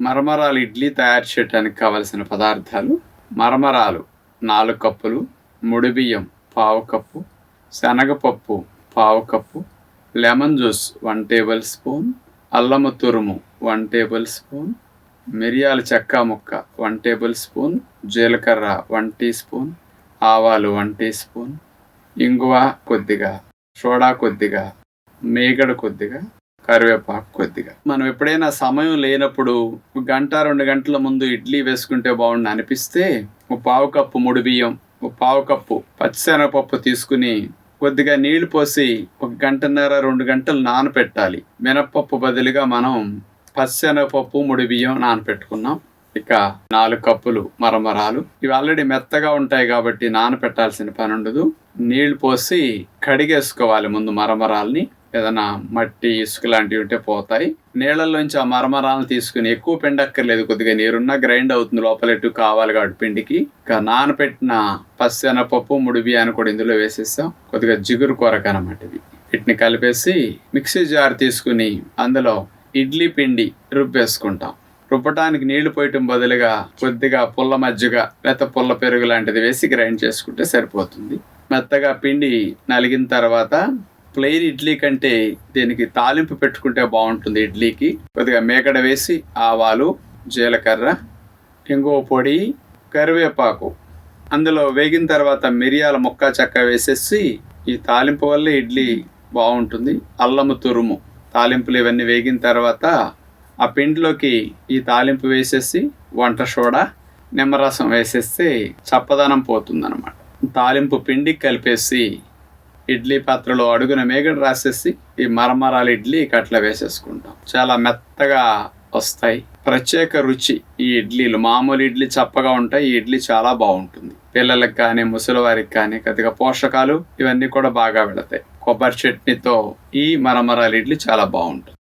మరమరాలు ఇడ్లీ తయారు చేయడానికి కావలసిన పదార్థాలు మరమరాలు నాలుగు కప్పులు ముడి బియ్యం పావు కప్పు శనగపప్పు పావు cup lemon juice one tablespoon అల్లము తురుము వన్ టేబుల్ స్పూన్ మిరియాల చెక్క ముక్క వన్ టేబుల్ స్పూన్ జీలకర్ర వన్ టీ స్పూన్ ఆవాలు వన్ టీ స్పూన్ ఇంగువ కొద్దిగా సోడా కొద్దిగా మేగడ కొద్దిగా కరివేపాకు కొద్దిగా. మనం ఎప్పుడైనా సమయం లేనప్పుడు గంట రెండు గంటల ముందు ఇడ్లీ వేసుకుంటే బాగుండు అనిపిస్తే ఒక పావు కప్పు ముడి బియ్యం ఒక పావు కప్పు పచ్చిశనగపప్పు తీసుకుని కొద్దిగా నీళ్ళు పోసి ఒక గంటన్నర రెండు గంటలు నానపెట్టాలి. మినప్పప్పు బదులుగా మనం పచ్చిశనగపప్పు ముడి బియ్యం నానపెట్టుకున్నాం. ఇక నాలుగు కప్పులు మరమరాలు. ఇవి ఆల్రెడీ మెత్తగా ఉంటాయి కాబట్టి నానపెట్టాల్సిన పని ఉండదు నీళ్ళు పోసి కడిగేసుకోవాలి ముందు మరమరాల్ని. ఏదైనా మట్టి ఇసుక లాంటివి ఉంటే పోతాయి. నీళ్ళల్లోంచి ఆ మరమరాలను తీసుకుని ఎక్కువ పిండక్కర్లేదు కొద్దిగా నీరున్నా గ్రైండ్ అవుతుంది లోపల కావాలి కాబట్టి పిండికి. ఇంకా నానపెట్టిన పచ్చెనపప్పు ముడి బియ్యాన్ని కూడా ఇందులో వేసేస్తాం. కొద్దిగా జిగురు కొరక అనమాట ఇవి వీటిని కలిపేసి మిక్సీ జార్ తీసుకుని అందులో ఇడ్లీ పిండి రుబ్బేసుకుంటాం. రుబ్బటానికి నీళ్ళు పోయటం బదులుగా కొద్దిగా పుల్ల మజ్జిగ లేకపోతే పుల్ల పెరుగు లాంటిది వేసి గ్రైండ్ చేసుకుంటే సరిపోతుంది. మెత్తగా పిండి నలిగిన తర్వాత ప్లెయిన్ ఇడ్లీ కంటే దీనికి తాలింపు పెట్టుకుంటే బాగుంటుంది ఇడ్లీకి. కొద్దిగా మేకడ వేసి ఆవాలు జీలకర్ర ఇంగువ పొడి కరివేపాకు. అందులో వేగిన తర్వాత మిరియాల ముక్క చెక్క వేసేసి ఈ తాలింపు వల్ల ఇడ్లీ బాగుంటుంది. అల్లము తురుము. తాలింపులు ఇవన్నీ వేగిన తర్వాత ఆ పిండిలోకి ఈ తాలింపు వేసేసి వంట సోడా నిమ్మరసం వేసేస్తే చప్పదనం పోతుందన్నమాట. తాలింపు పిండి కలిపేసి ఇడ్లీ పాత్రలో అడుగున మేగడ రాసేసి ఈ మరమరాలు ఇడ్లీ కట్ల వేసేసుకుంటాం. చాలా మెత్తగా వస్తాయి. ప్రత్యేక రుచి ఈ ఇడ్లీలు. మామూలు ఇడ్లీ చప్పగా ఉంటాయి. ఈ ఇడ్లీ చాలా బాగుంటుంది. పిల్లలకు కానీ ముసలివారికి కానీ కొద్దిగా పోషకాలు ఇవన్నీ కూడా బాగా వెళతాయి. కొబ్బరి చట్నీతో ఈ మరమరాలు ఇడ్లీ చాలా బాగుంటుంది.